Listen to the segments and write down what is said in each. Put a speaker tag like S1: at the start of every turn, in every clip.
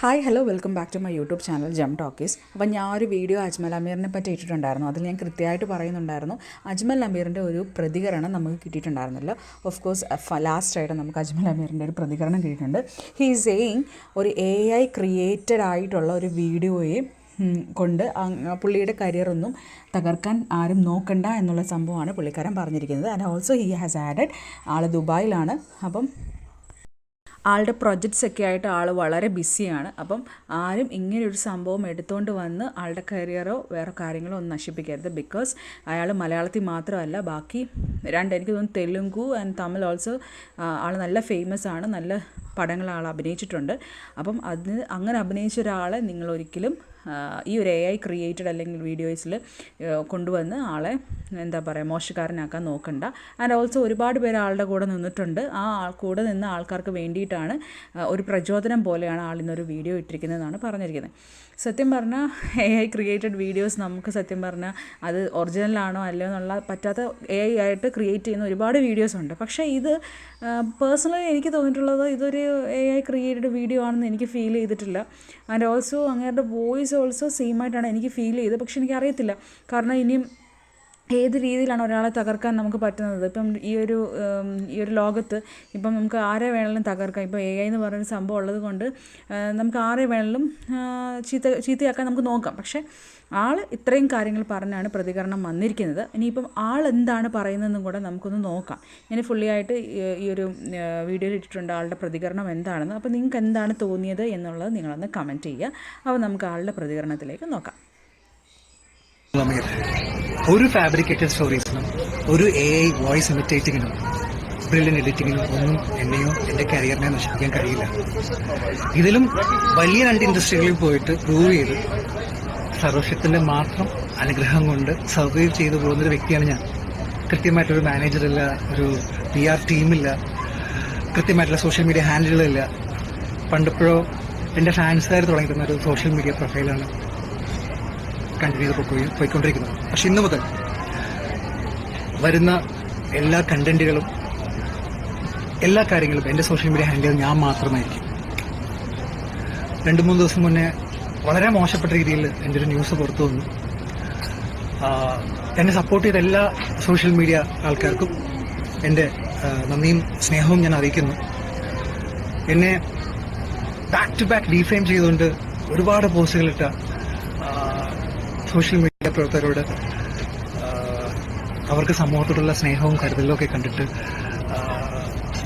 S1: Hi hello welcome back to my YouTube channel Jam Talkies അപ്പോൾ ഞാൻ ഒരു video Ajmal അമീറിനെ പറ്റി ഇട്ടിട്ടുണ്ടായിരുന്നു. അതിൽ ഞാൻ കൃത്യമായിട്ട് പറയുന്നുണ്ടായിരുന്നു. അജ്മൽ അമീറിന്റെ ഒരു പ്രതികരണം നമുക്ക് കിട്ടിയിട്ടുണ്ടായിരുന്നല്ലോ. ഓഫ് കോഴ്സ് ലാസ്റ്റായിട്ട് നമുക്ക് അജ്മൽ അമീറിന്റെ ഒരു പ്രതികരണം കിട്ടിയിട്ടുണ്ട്. ഹീ സെയിങ് ഒരു എ ഐ ക്രിയേറ്റഡ് ആയിട്ടുള്ള ഒരു വീഡിയോയെ കൊണ്ട് പുള്ളിയുടെ കരിയറൊന്നും തകർക്കാൻ ആരും നോക്കണ്ട എന്നുള്ള സംഭവമാണ് പുള്ളിക്കാരൻ പറഞ്ഞിരിക്കുന്നത്. And also he has added ആൾ ദുബായിലാണ്. അപ്പം ആളുടെ പ്രൊജക്ട്സ് ഒക്കെ ആയിട്ട് ആൾ വളരെ ബിസിയാണ് അപ്പം ആരും ഇങ്ങനെ ഒരു സംഭവം എടുത്തുകൊണ്ട് വന്ന് ആളുടെ കരിയറോ വേറെ കാര്യങ്ങളോ ഒന്നും നശിപ്പിക്കരുത്. ബിക്കോസ് അയാൾ മലയാളത്തിൽ മാത്രമല്ല ബാക്കി രണ്ട് എനിക്ക് തോന്നുന്നു Telugu and Tamil also all നല്ല ഫേമസ് ആണ്. നല്ല പടങ്ങൾ ആൾ അഭിനയിച്ചിട്ടുണ്ട്. അപ്പം അതിന് അങ്ങനെ അഭിനയിച്ച ഒരാളെ നിങ്ങൾ ഒരിക്കലും ഈ ഒരു എ ഐ ക്രിയേറ്റഡ് അല്ലെങ്കിൽ വീഡിയോസിൽ കൊണ്ടുവന്ന് ആളെ എന്താ പറയുക മോശക്കാരനാക്കാൻ നോക്കണ്ട. ആൻഡ് ഓൾസോ ഒരുപാട് പേര് ആളുടെ കൂടെ നിന്നിട്ടുണ്ട്. ആ ആൾ കൂടെ നിന്ന് ആൾക്കാർക്ക് വേണ്ടിയിട്ടാണ് ഒരു പ്രചോദനം പോലെയാണ് ആൾ ഇന്നൊരു വീഡിയോ ഇട്ടിരിക്കുന്നതെന്നാണ് പറഞ്ഞിരിക്കുന്നത്. സത്യം പറഞ്ഞാൽ എ ഐ ക്രിയേറ്റഡ് വീഡിയോസ് നമുക്ക് സത്യം പറഞ്ഞാൽ അത് ഒറിജിനലാണോ അല്ലയോ എന്നുള്ള പറ്റാത്ത എ ഐ ആയിട്ട് ക്രിയേറ്റ് ചെയ്യുന്ന ഒരുപാട് വീഡിയോസ് ഉണ്ട്. പക്ഷേ ഇത് പേഴ്സണലി എനിക്ക് തോന്നിയിട്ടുള്ളത് ഇതൊരു എ ഐ ക്രിയേറ്റഡ് വീഡിയോ ആണെന്ന് എനിക്ക് ഫീൽ ചെയ്തിട്ടില്ല. ആൻഡ് ഓൾസോ അങ്ങേരുടെ വോയിസ് ഓൾസോ സെയിം ആയിട്ടാണ് എനിക്ക് ഫീൽ ചെയ്തത്. പക്ഷെ എനിക്കറിയത്തില്ല. കാരണം ഇനിയും ഏത് രീതിയിലാണ് ഒരാളെ തകർക്കാൻ നമുക്ക് പറ്റുന്നത്? ഇപ്പം ഈ ഒരു ഈ ഒരു ലോകത്ത് ഇപ്പം നമുക്ക് ആരെ വേണമെങ്കിലും തകർക്കാം. ഇപ്പോൾ എ ഐ എന്ന് പറയുന്ന സംഭവം ഉള്ളത് കൊണ്ട് നമുക്ക് ആരെ വേണമെങ്കിലും ചീത്ത ചീത്തയാക്കാൻ നമുക്ക് നോക്കാം. പക്ഷേ ആൾ ഇത്രയും കാര്യങ്ങൾ പറഞ്ഞാണ് പ്രതികരണം വന്നിരിക്കുന്നത്. ഇനിയിപ്പം ആൾ എന്താണ് പറയുന്നതെന്നും കൂടെ നമുക്കൊന്ന് നോക്കാം. ഞാൻ ഫുള്ളി ആയിട്ട് ഈ- ഒരു വീഡിയോയിൽ ഇട്ടിട്ടുണ്ട് ആളുടെ പ്രതികരണം എന്താണെന്ന്. അപ്പോൾ നിങ്ങൾക്ക് എന്താണ് തോന്നിയത് എന്നുള്ളത് നിങ്ങളൊന്ന് കമന്റ് ചെയ്യുക. അപ്പോൾ നമുക്ക് ആളുടെ പ്രതികരണത്തിലേക്ക് നോക്കാം.
S2: ഒരു ഫാബ്രിക്കേറ്റഡ് സ്റ്റോറീസിനും ഒരു എ ഐ വോയിസ് ഇമിറ്റേറ്റിങ്ങിനും ബ്രില്യൻ എഡിറ്റിങ്ങിനും ഒന്നും എന്നെയോ എന്റെ കരിയറിനെ നശിപ്പിക്കാൻ കഴിയില്ല. ഇതിലും വലിയ രണ്ട് ഇൻഡസ്ട്രികളിൽ പോയിട്ട് പ്രൂവ് ചെയ്ത് സർവശക്തിന്റെ മാത്രം അനുഗ്രഹം കൊണ്ട് സർവൈവ് ചെയ്തു പോകുന്നൊരു വ്യക്തിയാണ് ഞാൻ. കൃത്യമായിട്ടൊരു മാനേജറില്ല ഒരു പി ആർ ടീമില്ല കൃത്യമായിട്ടുള്ള സോഷ്യൽ മീഡിയ ഹാൻഡിലുകളില്ല പണ്ടിപ്പോഴോ എന്റെ ഫാൻസുകാർ തുടങ്ങിയിരുന്ന ഒരു സോഷ്യൽ മീഡിയ പ്രൊഫൈലാണ് കണ്ടിന്യൂ ചെയ്ത് പോയി പോയിക്കൊണ്ടിരിക്കുന്നത് പക്ഷെ ഇന്ന് മുതൽ വരുന്ന എല്ലാ കണ്ടന്റുകളും എല്ലാ കാര്യങ്ങളും എന്റെ സോഷ്യൽ മീഡിയ ഹാൻഡിൽ ഞാൻ മാത്രമായിരിക്കും. രണ്ട് മൂന്ന് ദിവസം മുന്നേ വളരെ മോശപ്പെട്ട രീതിയിൽ എന്റെ ഒരു ന്യൂസ് പുറത്തു വന്നു. എന്നെ സപ്പോർട്ട് ചെയ്ത എല്ലാ സോഷ്യൽ മീഡിയ ആൾക്കാർക്കും എന്റെ നന്ദിയും സ്നേഹവും ഞാൻ അറിയിക്കുന്നു. എന്നെ ബാക്ക് ടു ബാക്ക് ഡീഫെയിം ചെയ്തുകൊണ്ട് ഒരുപാട് പോസ്റ്റുകളിട്ട സോഷ്യൽ മീഡിയ പ്രവർത്തകരോട് അവർക്ക് സമൂഹത്തോടുള്ള സ്നേഹവും കരുതലും ഒക്കെ കണ്ടിട്ട്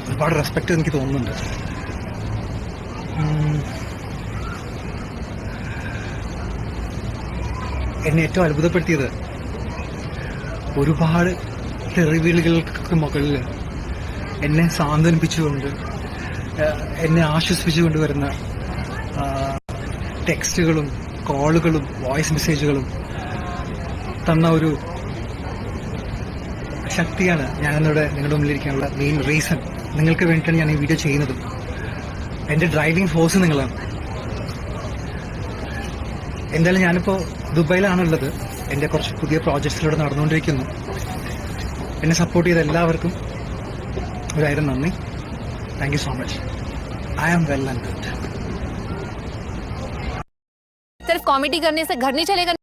S2: ഒരുപാട് റെസ്പെക്റ്റ് എനിക്ക് തോന്നുന്നുണ്ട്. എന്നെ ഏറ്റവും അത്ഭുതപ്പെടുത്തിയത് ഒരുപാട് തെറിവിളികൾക്ക് മുകളിൽ എന്നെ സാന്ത്വനിപ്പിച്ചുകൊണ്ട് എന്നെ ആശ്വസിപ്പിച്ചുകൊണ്ട് വരുന്ന ടെക്സ്റ്റുകളും കോളുകളും വോയിസ് മെസ്സേജുകളും തന്ന ഒരു ശക്തിയാണ് ഞാൻ ഇന്നിവിടെ നിങ്ങളുടെ മുന്നിലിരിക്കാനുള്ള മെയിൻ റീസൺ നിങ്ങൾക്ക് വേണ്ടിയിട്ടാണ് ഞാൻ ഈ വീഡിയോ ചെയ്യുന്നത്. എന്റെ ഡ്രൈവിംഗ് ഫോഴ്സ് നിങ്ങളാണ്. എന്തായാലും ഞാനിപ്പോൾ ദുബായിലാണുള്ളത്. എന്റെ കുറച്ച് പുതിയ പ്രോജക്ട്സിലൂടെ നടന്നുകൊണ്ടിരിക്കുന്നു. എന്നെ സപ്പോർട്ട് ചെയ്ത എല്ലാവർക്കും ഒരായിരം നന്ദി. Thank you so much I am well and good
S3: सिर्फ़ कॉमेडी करने से घर नहीं चलेगा